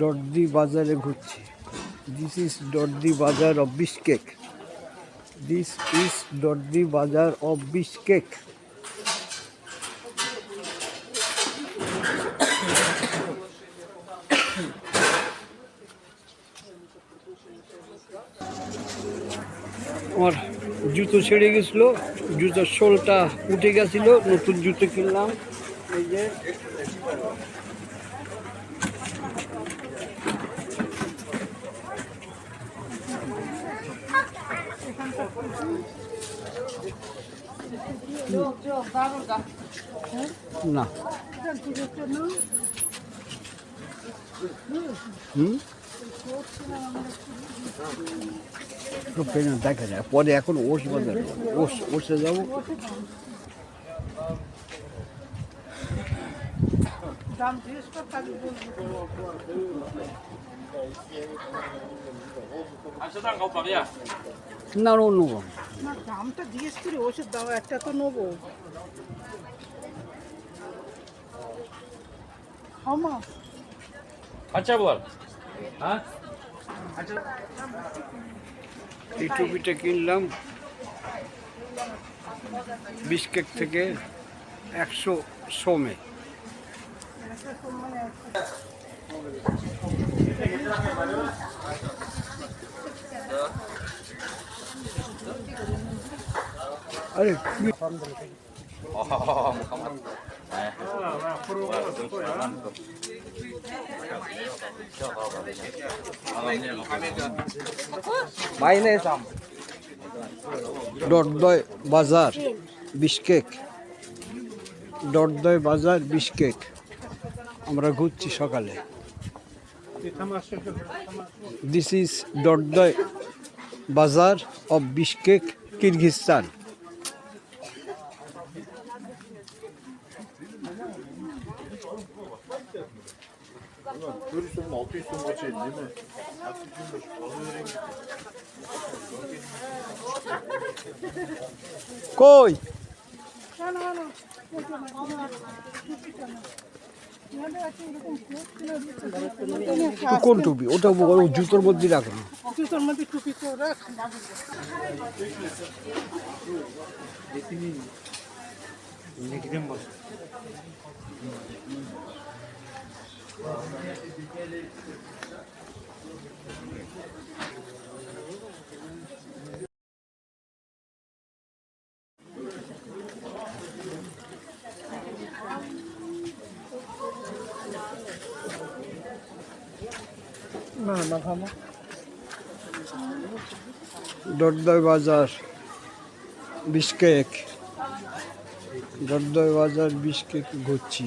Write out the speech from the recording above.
ডর্দি বাজারে ঘুরছি। This is Dordoi bazaar of Bishkek this is Dordoi bazaar of Bishkek আমার জুতো ছেড়ে গেছিল, জুতোর সোলটা উঠে গেছিল, নতুন জুতো কিনলাম। এই যে না। দেখা যায়। পরে এখন ওষ বাজার ওষ ওষে যাব। দাম না অন্য। আপনার দামটা জিজ্ঞেস করি ওষুধ দাও একটা তো নেব। হ্যাঁ, হাউ মাছ আচ্ছা বল। হ্যাঁ? আচ্ছা এই টুপিটা কিনলাম। বিস্কেট থেকে একশো সোমে। আরে ডটদয় বাজার বিশকেক ডটদয় বাজার বিশকেক আমরা ঘুরছি সকালে। This is the Bazar of Bişkek, Kırgızistan. Görürsün Koy. কিনে টুপি? ওটা ও জুতোর মধ্যে রাখো না। জুতোর মধ্যে টুপি তো রাখ না না থামো ডটদয় বাজার বিশকেক ডটদয় বাজার বিশকেক ঘুরছি